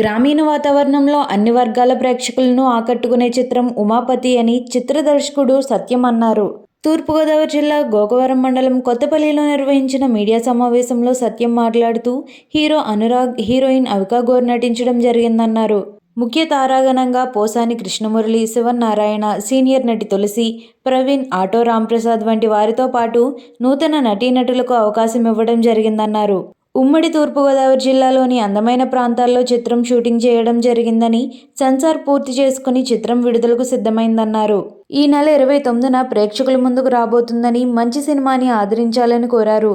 గ్రామీణ వాతావరణంలో అన్ని వర్గాల ప్రేక్షకులను ఆకట్టుకునే చిత్రం ఉమాపతి అని చిత్ర దర్శకుడు సత్యం అన్నారు. తూర్పుగోదావరి జిల్లా గోకవరం మండలం కొత్తపల్లిలో నిర్వహించిన మీడియా సమావేశంలో సత్యం మాట్లాడుతూ హీరో అనురాగ్ హీరోయిన్ అవికా గోర్ నటించడం జరిగిందన్నారు. ముఖ్య తారాగణంగా పోసాని కృష్ణమురళి శివనారాయణ సీనియర్ నటి తులసి ప్రవీణ్ ఆటో రాంప్రసాద్ వంటి వారితో పాటు నూతన నటీనటులకు అవకాశం ఇవ్వడం జరిగిందన్నారు. ఉమ్మడి తూర్పుగోదావరి జిల్లాలోని అందమైన ప్రాంతాల్లో చిత్రం షూటింగ్ చేయడం జరిగిందని సెన్సార్ పూర్తి చేసుకుని చిత్రం విడుదలకు సిద్ధమైందన్నారు. ఈ నెల ఇరవై తొమ్మిదిన ప్రేక్షకుల ముందుకు రాబోతుందని మంచి సినిమాని ఆదరించాలని కోరారు.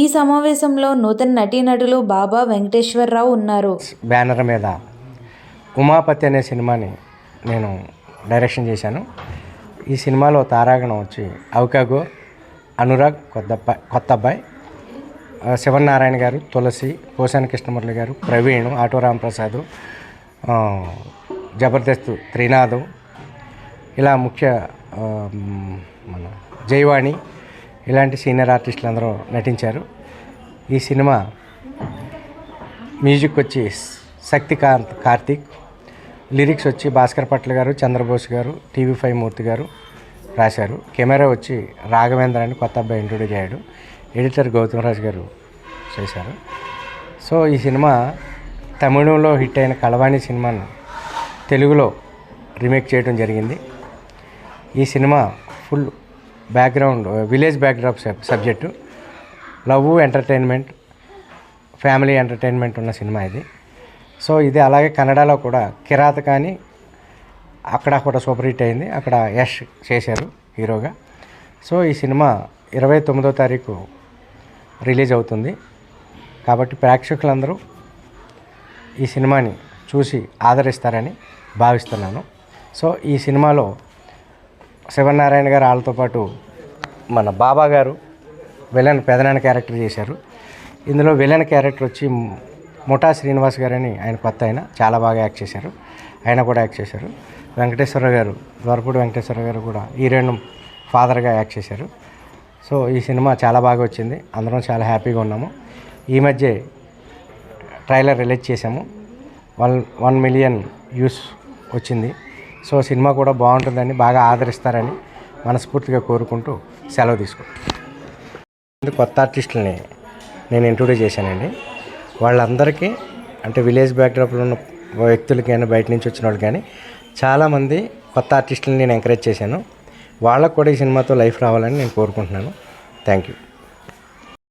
ఈ సమావేశంలో నూతన నటీనటులు బాబా వెంకటేశ్వరరావు ఉన్నారు. బ్యానర్ మీద ఉమాపతి అనే సినిమాని నేను డైరెక్షన్ చేశాను. ఈ సినిమాలో తారాగణం వచ్చి అవకాగో అనురాగ్ కొత్త కొత్త అబ్బాయి శివనారాయణ గారు తులసి పోసాని కృష్ణమురళి గారు ప్రవీణ్ ఆటో రాంప్రసాద్ జబర్దస్త్ త్రినాథ్ ఇలా ముఖ్య మన జైవాణి ఇలాంటి సీనియర్ ఆర్టిస్టులు అందరూ నటించారు. ఈ సినిమా మ్యూజిక్ వచ్చి శక్తికాంత్ కార్తీక్ లిరిక్స్ వచ్చి భాస్కర్ పట్ల గారు చంద్రబోస్ గారు టీవీ ఫైవ్ మూర్తి గారు రాశారు. కెమెరా వచ్చి రాఘవేంద్ర అని కొత్త అబ్బాయి ఇంట్రొడ్యూస్ అయ్యాడు. ఎడిటర్ గౌతమరాజు గారు చేశారు. సో ఈ సినిమా తమిళంలో హిట్ అయిన కలవాణి సినిమాను తెలుగులో రీమేక్ చేయడం జరిగింది. ఈ cinema full background village backdrop subject. Love entertainment family entertainment ఉన్న సినిమా ఇది. సో ఇది అలాగే కన్నడలో కూడా కిరాత కానీ అక్కడ కూడా సూపర్ హిట్ అయింది. అక్కడ యష్ చేశారు హీరోగా. సో ఈ సినిమా ఇరవై తొమ్మిదో తారీఖు రిలీజ్ అవుతుంది. కాబట్టి ప్రేక్షకులందరూ ఈ సినిమాని చూసి ఆదరిస్తారని భావిస్తున్నాను. సో ఈ సినిమాలో శివనారాయణ గారు వాళ్ళతో పాటు మన బాబా గారు విలన్ పెదనాన్న క్యారెక్టర్ చేశారు. ఇందులో విలన్ క్యారెక్టర్ వచ్చి ముఠా శ్రీనివాస్ గారని ఆయన కొత్త ఆయన చాలా బాగా యాక్ట్ చేశారు. ఆయన కూడా యాక్ట్ చేశారు. వెంకటేశ్వర గారు ద్వారపూడి వెంకటేశ్వర గారు కూడా హీరోయిన్ ఫాదర్గా యాక్ట్ చేశారు. సో ఈ సినిమా చాలా బాగా వచ్చింది. అందరం చాలా హ్యాపీగా ఉన్నాము. ఈ మధ్య ట్రైలర్ రిలీజ్ చేశాము. వన్ వన్ మిలియన్ వ్యూస్ వచ్చింది. సో సినిమా కూడా బాగుంటుందని బాగా ఆదరిస్తారని మనస్ఫూర్తిగా కోరుకుంటూ సెలవు తీసుకుంటాం కొత్త ఆర్టిస్టులని నేను ఇంట్రొడ్యూస్ చేశానండి. వాళ్ళందరికీ అంటే విలేజ్ బ్యాక్డ్రాప్లో ఉన్న వ్యక్తులకి కానీ బయట నుంచి వచ్చిన వాళ్ళు కానీ చాలామంది కొత్త ఆర్టిస్టులని నేను ఎంకరేజ్ చేశాను. వాళ్ళకు కూడా ఈ సినిమాతో లైఫ్ రావాలని నేను కోరుకుంటున్నాను. Thank you.